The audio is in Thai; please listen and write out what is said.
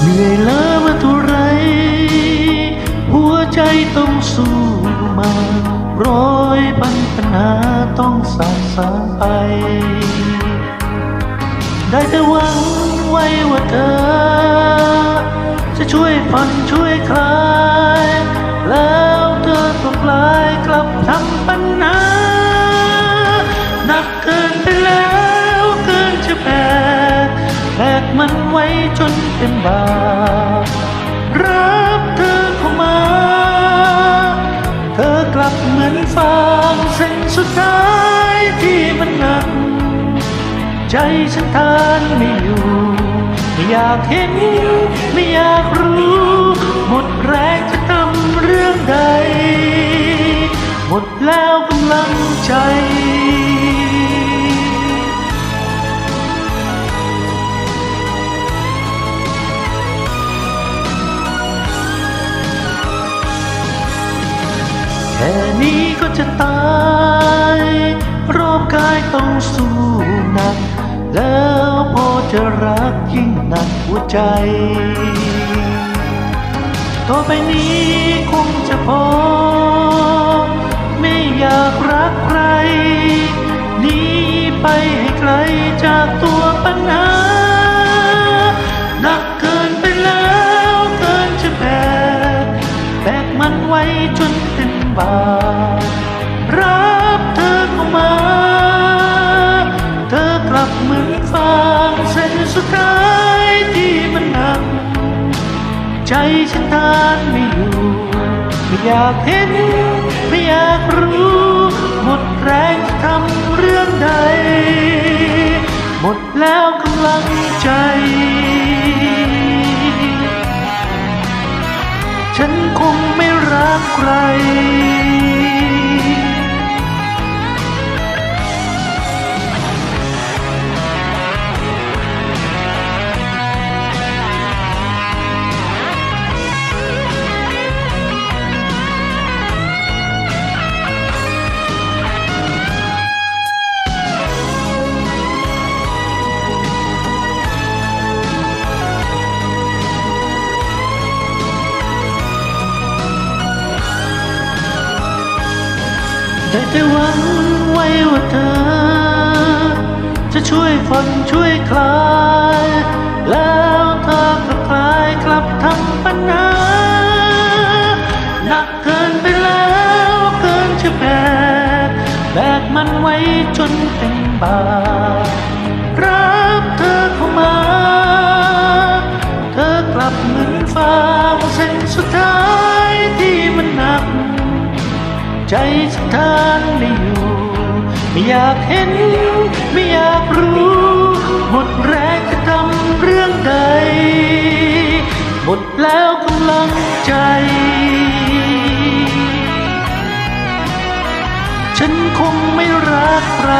เหนื่อยล้ามาเท่าไร หัวใจต้องสู้มาร้อยปัญปัญหาต้องสาสางไป ได้แต่หวังไว้ว่าเธอ จะช่วยผ่อนช่วยคลาย แล้วเธอก็กลายกลับทำปัญหาหนักเกินไปแล้ว มันไว้จนเป็นบาปรับเธอเข้ามา เธอกลับเหมือนฟางเส้นสุดท้ายที่มันหนัก ใจฉันทานไม่อยู่ ไม่อยากเห็น ไม่อยากรู้ หมดแรงจะทำเรื่องใด จะตายร่างกายต้องสู้หนัก แล้วพอจะรักยิ่งหนักหัวใจ ต่อไปนี้คงจะพอ ไม่อยากรักใครหนีไปให้ไกลจากตัวปัญหาหนักเกินไปแล้วเกินจะแบกแบกมันไว้จนเป็นบา ใจฉันทานไม่อยู่ไม่อยากเห็นไม่อยากรู้ หมดแรงจะทำเรื่องใด หมดแล้วกำลังใจ ฉันคงไม่รักใคร ได้หวังไว้ว่าเธอ จะช่วยผ่อนช่วยคลาย แล้วเธอก็คลายกลับทำปัญหาหนักเกินไปแล้วเกินจะแบกแบกมันไว้จนเป็นบาป ใจฉันทางไม่อยู่ ไม่อยากเห็น ไม่อยากรู้ หมดแรงจะทำเรื่องใด หมดแล้วกำลังใจ ฉันคงไม่รักใคร